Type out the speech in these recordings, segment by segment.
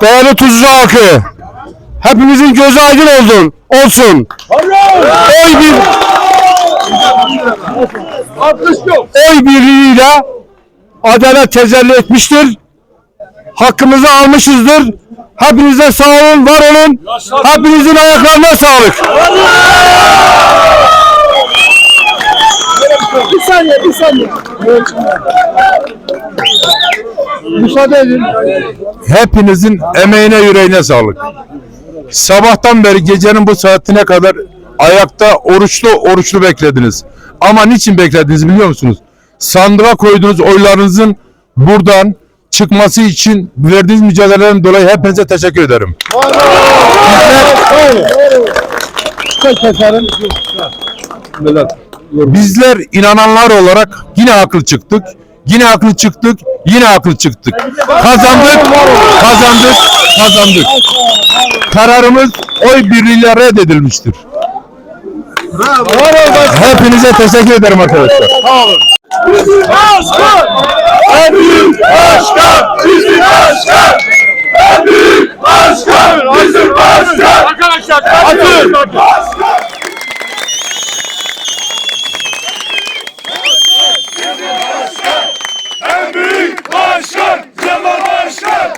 Değerli Tuzlu halkı, hepimizin gözü aydın olsun. olsun. Oy bir oy birliğiyle adalet tecelli etmiştir. Hakkımızı almışızdır. Hepinize sağ olun, var olun. Hepinizin ayaklarına sağlık. Bir saniye, bir saniye. Müsaade edin. Hepinizin emeğine yüreğine sağlık. Sabahtan beri gecenin bu saatine kadar ayakta oruçlu oruçlu beklediniz. Ama niçin beklediniz biliyor musunuz? Sandığa koyduğunuz oylarınızın buradan çıkması için verdiğiniz mücadelelerin dolayı hepinize teşekkür ederim. Keserim. Bizler inananlar olarak yine haklı çıktık. Yine haklı çıktık. Yine haklı çıktık. Kazandık. Kazandık. Kazandık. Kararımız oy birliğiyle reddedilmiştir. Hepinize teşekkür ederim arkadaşlar. En büyük başkan bizim başkan. En büyük başkan bizim başkan. Arkadaşlar atın. En büyük başkan Cemal Başkan.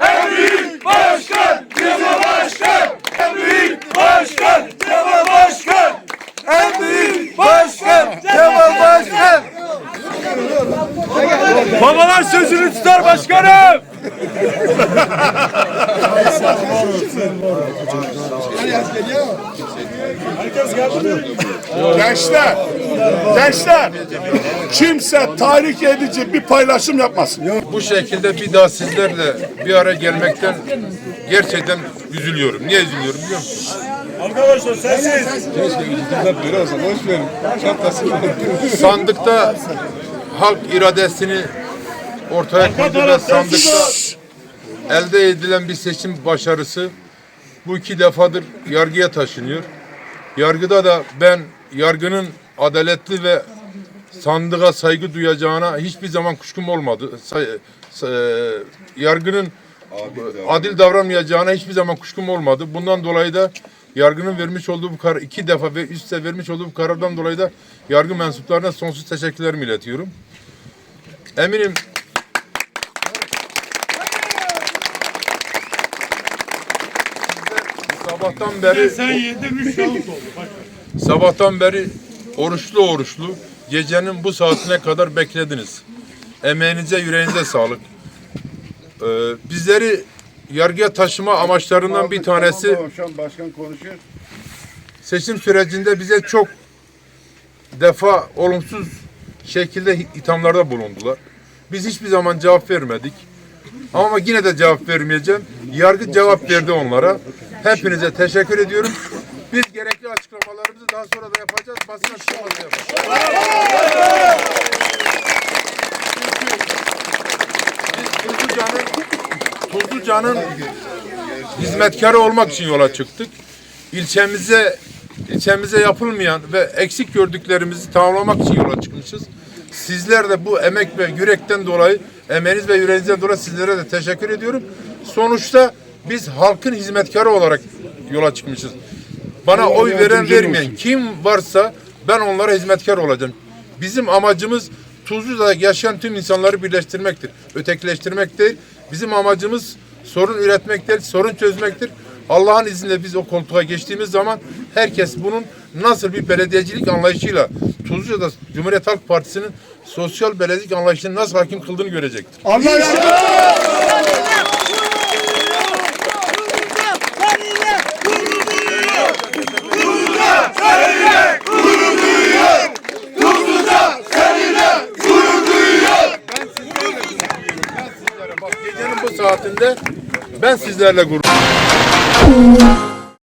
En büyük başkan Cemal Başkan. En büyük başkan Cemal Başkan. En büyük başkan Cemal Başkan. Babalar sözünü tutar başkanım. Gençler, gençler, kimse tahrik edici bir paylaşım yapmasın. bu şekilde bir daha sizlerle bir araya gelmekten gerçekten üzülüyorum. Niye üzülüyorum biliyor musunuz? Arkadaşlar sensiz. Sandıkta halk iradesini ortaya koydu ve sandıkta elde edilen bir seçim başarısı bu iki defadır yargıya taşınıyor. Yargıda da ben yargının adaletli ve sandığa saygı duyacağına hiçbir zaman kuşkum olmadı. Say- sa- yargının adil davranmayacağına hiçbir zaman kuşkum olmadı. Bundan dolayı da yargının vermiş olduğu bu karar iki defa ve üst üste vermiş olduğu bu karardan dolayı da yargı mensuplarına sonsuz teşekkürlerimi iletiyorum. Eminim sabahtan beri Sen yedin üç şahıs oldu. Sabahtan beri oruçlu oruçlu gecenin bu saatine kadar beklediniz. Emeğinize yüreğinize sağlık. Ee, bizleri yargıya taşıma amaçlarından bir tanesi seçim sürecinde bize çok defa olumsuz şekilde ithamlarda bulundular. Biz hiçbir zaman cevap vermedik. Ama yine de cevap vermeyeceğim. Yargı cevap verdi onlara. Hepinize teşekkür ediyorum. Biz gerekli açıklamalarımızı daha sonra da yapacağız. Basın açıklaması yapacağız. Tuzluca'nın Tuzluca'nın hizmetkarı olmak için yola çıktık. İlçemize ilçemize yapılmayan ve eksik gördüklerimizi tamamlamak için yola çıkmışız. Sizler de bu emek ve yürekten dolayı, emeğiniz ve yüreğinizden dolayı sizlere de teşekkür ediyorum. Sonuçta biz halkın hizmetkarı olarak yola çıkmışız. Bana oy veren vermeyen kim varsa ben onlara hizmetkar olacağım. Bizim amacımız Tuzlu'da yaşayan tüm insanları birleştirmektir. Ötekileştirmek değil. Bizim amacımız sorun üretmek değil, sorun çözmektir. Allah'ın izniyle biz o koltuğa geçtiğimiz zaman herkes bunun nasıl bir belediyecilik anlayışıyla Tuzlu'da Cumhuriyet Halk Partisi'nin sosyal belediyelik anlayışını nasıl hakim kıldığını görecektir. Allah gecenin bu saatinde ben sizlerle gurur